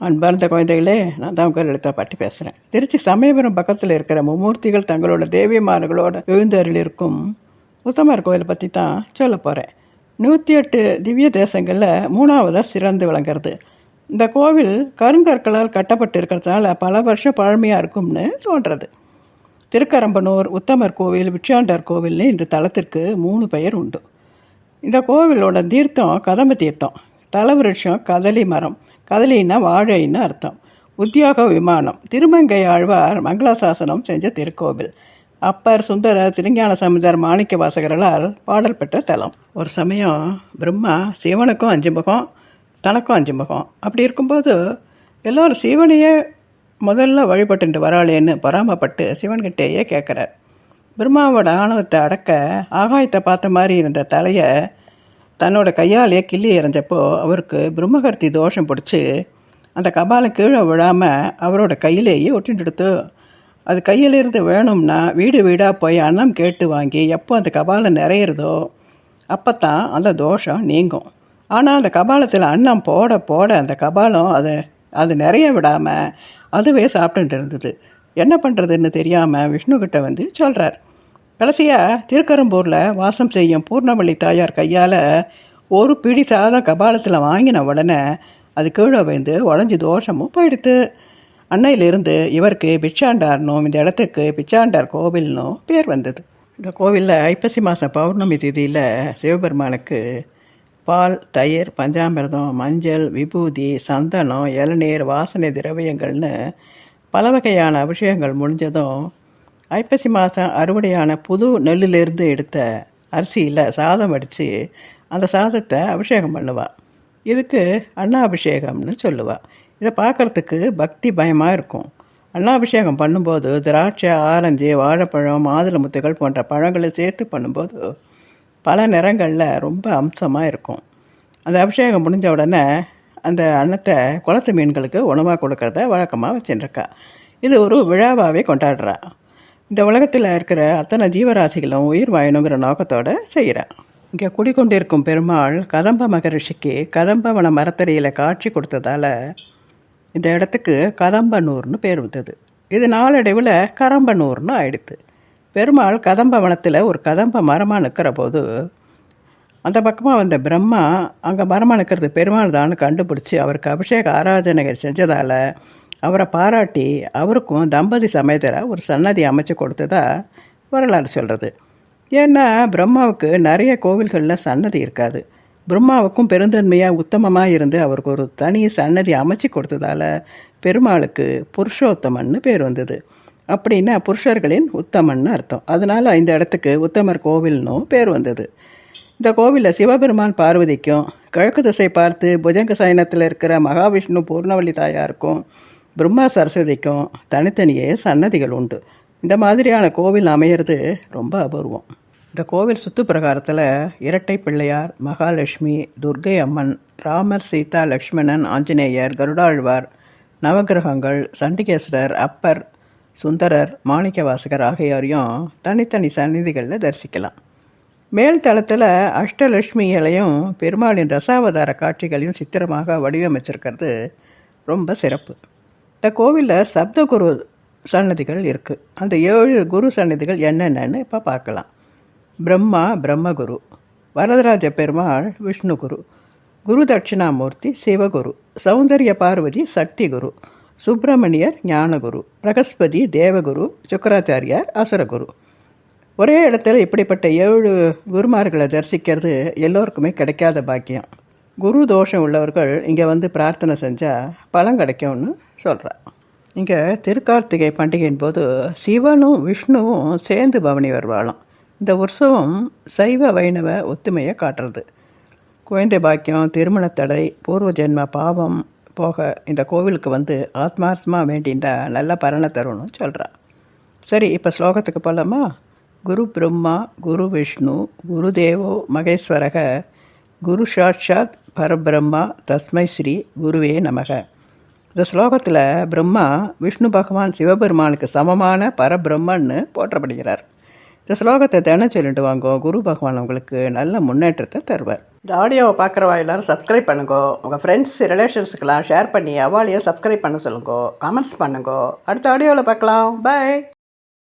அன்பார்ந்த குழந்தைகளே நான் தான் உங்கள் எழுத்தா பாட்டி பேசுகிறேன் திருச்சி சமயபுரம் பக்கத்தில் இருக்கிற மும்மூர்த்திகள் தங்களோட தேவிமார்களோட எழுந்தருள் இருக்கும் உத்தமர் கோயிலை பற்றி தான் சொல்ல போகிறேன் நூற்றி எட்டு திவ்ய தேசங்களில் மூணாவதாக சிறந்து விளங்குறது. இந்த கோவில் கருங்கற்களால் கட்டப்பட்டு இருக்கிறதுனால பல வருஷம் பழமையாக இருக்கும்னு சொல்கிறது திருக்கரம்பனூர் உத்தமர் கோவில் விட்சாண்டர் கோவில்னு இந்த தலத்திற்கு மூணு பெயர் உண்டு. இந்த கோவிலோட தீர்த்தம் கதம்ப தீர்த்தம். தலவிருஷம் கதலி மரம். கதலின்னா வாழைன்னு அர்த்தம். உத்தியோக விமானம். திருமங்கை ஆழ்வார் மங்களாசாசனம் செஞ்ச திருக்கோவில். அப்பர் சுந்தர திருஞான சமுதர் மாணிக்க வாசகர்களால் பாடல் பெற்ற தலம். ஒரு சமயம் பிரம்மா சிவனுக்கும் அஞ்சு முகம் தனக்கும் அஞ்சு முகம். அப்படி இருக்கும்போது எல்லோரும் சிவனையே முதல்ல வழிபட்டுட்டு வராளேன்னு பொறாமப்பட்டு சிவன்கிட்டேயே கேட்குறார். பிரம்மாவோட ஆணவத்தை அடக்க ஆகாயத்தை பார்த்த மாதிரி இருந்த தலையை தன்னோட கையாலே கிள்ளி எறிஞ்சப்போ அவருக்கு பிரம்மகர்த்தி தோஷம் பிடிச்சி அந்த கபாலம் கீழே விழாமல் அவரோட கையிலேயே ஒட்டிட்டு அது கையிலிருந்து வேணும்னா வீடு வீடாக போய் அன்னம் கேட்டு வாங்கி எப்போ அந்த கபாலம் நிறையிறதோ அப்போ தான் அந்த தோஷம் நீங்கும். ஆனால் அந்த கபாலத்தில் அன்னம் போட போட அந்த கபாலம் அது அது நிறைய விடாமல் அதுவே சாப்பிட்டுட்டு இருந்தது. என்ன பண்ணுறதுன்னு தெரியாமல் விஷ்ணுக்கிட்ட வந்து சொல்கிறார் கடைசியாக திருக்கரம்பூரில் வாசம் செய்யும் பூர்ணவள்ளி தாயார் கையால் ஒரு பிடி சாதம் கபாலத்தில் வாங்கின உடனே அது கீழே வைந்து உடஞ்சி தோஷமும் போயிடுத்து. அன்னையிலிருந்து இவருக்கு பிச்சாண்டார்னும் இந்த இடத்துக்கு பிச்சாண்டார் கோவில்னும் பேர் வந்தது. இந்த கோவிலில் ஐப்பசி மாதம் பௌர்ணமி திதியில் சிவபெருமானுக்கு பால் தயிர் பஞ்சாமிரதம் மஞ்சள் விபூதி சந்தனம் இளநீர் வாசனை திரவியங்கள்னு பல வகையான அபிஷேகங்கள் முடிஞ்சதும் ஐப்பசி மாதம் அறுவடையான புது நெல்லிலிருந்து எடுத்த அரிசியில் சாதம் வடித்து அந்த சாதத்தை அபிஷேகம் பண்ணுவாள் இதுக்கு அண்ணாபிஷேகம்னு சொல்லுவாள் இதை பார்க்குறதுக்கு பக்தி பயமாக இருக்கும். அண்ணாபிஷேகம் பண்ணும்போது திராட்சை ஆரஞ்சு வாழைப்பழம் மாதுளை முத்துகள் போன்ற பழங்களை சேர்த்து பண்ணும்போது பல நிறங்களில் ரொம்ப அம்சமாக இருக்கும். அந்த அபிஷேகம் முடிஞ்ச உடனே அந்த அன்னத்தை குளத்து மீன்களுக்கு உணவாக கொடுக்கறத வழக்கமாக வச்சுட்டுருக்கா இது ஒரு விழாவாகவே கொண்டாடுறா. இந்த உலகத்தில் இருக்கிற அத்தனை ஜீவராசிகளும் உயிர் வாயணுங்கிற நோக்கத்தோடு செய்கிறான் இங்கே குடிக்கொண்டிருக்கும் பெருமாள் கதம்ப மகரிஷிக்கு கதம்பவன மரத்தடியில் காட்சி கொடுத்ததால இந்த இடத்துக்கு கதம்பனூர்னு பேர் வந்தது. இது நாளடைவில் கரம்பனூர்னு ஆயிடுத்து பெருமாள் கதம்பவனத்தில் ஒரு கதம்ப மரமாக நிற்கிற போது அந்த பக்கமாக வந்த பிரம்மா அங்கே மரமாக நிற்கிறது பெருமாள் தான் கண்டுபிடிச்சி அவருக்கு அபிஷேக ஆராதனைகள் செஞ்சதால் அவரை பாராட்டி அவருக்கும் தம்பதி சமேதராக ஒரு சன்னதி அமைச்சு கொடுத்ததா வரலாறு சொல்கிறது ஏன்னா பிரம்மாவுக்கு நிறைய கோவில்களில் சன்னதி இருக்காது. பிரம்மாவுக்கும் பெருந்தன்மையாக உத்தமமாக இருந்து அவருக்கு ஒரு தனி சன்னதி அமைச்சு கொடுத்ததால பெருமாளுக்கு புருஷோத்தமன்னு பேர் வந்தது. அப்படின்னா புருஷர்களின் உத்தமன்னு அர்த்தம். அதனால் இந்த இடத்துக்கு உத்தமர் கோவில்னும் பேர் வந்தது. இந்த கோவிலில் சிவபெருமான் பார்வதிக்கும் கிழக்கு திசை பார்த்து புஜங்க சயனத்தில் இருக்கிற மகாவிஷ்ணு பூர்ணவல்லி தாயாருக்கும் பிரம்மா சரஸ்வதிக்கும் தனித்தனியே சன்னதிகள் உண்டு. இந்த மாதிரியான கோவில் அமையிறது ரொம்ப அபூர்வம். இந்த கோவில் சுத்து பிரகாரத்தில் இரட்டை பிள்ளையார் மகாலட்சுமி துர்கை அம்மன் ராமர் சீதா லக்ஷ்மணன் ஆஞ்சநேயர் கருடாழ்வார் நவகிரகங்கள் சண்டிகேஸ்வரர் அப்பர் சுந்தரர் மாணிக்கவாசகர் ஆகியோரையும் தனித்தனி சந்நிதிகளில் தரிசிக்கலாம். மேல் தளத்தில் அஷ்டலட்சுமிகளையும் பெருமாளின் தசாவதார காட்சிகளையும் சித்திரமாக வடிவமைச்சிருக்கிறது ரொம்ப சிறப்பு. இந்த கோவிலில் சப்தகுரு சன்னதிகள் இருக்குது அந்த ஏழு குரு சன்னதிகள் என்னென்னு இப்போ பார்க்கலாம். பிரம்மா பிரம்மகுரு வரதராஜ பெருமாள் விஷ்ணு குரு குரு தட்சிணாமூர்த்தி சிவகுரு சௌந்தரிய பார்வதி சக்தி குரு சுப்பிரமணியர் ஞானகுரு பிரகஸ்பதி தேவகுரு சுக்கராச்சாரியார் அசுரகுரு. ஒரே இடத்துல இப்படிப்பட்ட ஏழு குருமார்களை தரிசிக்கிறது எல்லோருக்குமே கிடைக்காத பாக்கியம். குரு தோஷம் உள்ளவர்கள் இங்கே வந்து பிரார்த்தனை செஞ்சால் பலன் கிடைக்கும்னு சொல்கிறார் இங்கே திருக்கார்த்திகை பண்டிகையின் போது சிவனும் விஷ்ணுவும் சேர்ந்து பவனி வருவாளாம். இந்த உற்சவம் சைவ வைணவ ஒத்துமையை காட்டுறது. குழந்தை பாக்கியம் திருமணத்தடை பூர்வ ஜென்ம பாவம் போக இந்த கோவிலுக்கு வந்து ஆத்மாத்மா வேண்டின்றா நல்ல பலனை தரும்னு சொல்கிறா சரி இப்போ ஸ்லோகத்துக்கு போகலாமா குரு பிரம்மா குரு விஷ்ணு குருதேவோ மகேஸ்வரக குரு சாட்சாத் பரபிரம்மா தஸ்மை ஸ்ரீ குருவே நமக. இந்த ஸ்லோகத்தில் பிரம்மா விஷ்ணு பகவான் சிவபெருமானுக்கு சமமான பரபிரம்மன்னு போற்றப்படுகிறார். இந்த ஸ்லோகத்தை தினம் சொல்லிட்டு வாங்கோ குரு பகவான் உங்களுக்கு நல்ல முன்னேற்றத்தை தருவார். இந்த ஆடியோவை பார்க்குறவா எல்லாரும் சப்ஸ்கிரைப் பண்ணுங்கோ. உங்கள் ஃப்ரெண்ட்ஸ் ரிலேஷன்ஸுக்கெல்லாம் ஷேர் பண்ணி அவாலையும் சப்ஸ்கிரைப் பண்ண சொல்லுங்கோ. கமெண்ட்ஸ் பண்ணுங்கோ. அடுத்த ஆடியோவில் பார்க்கலாம். பை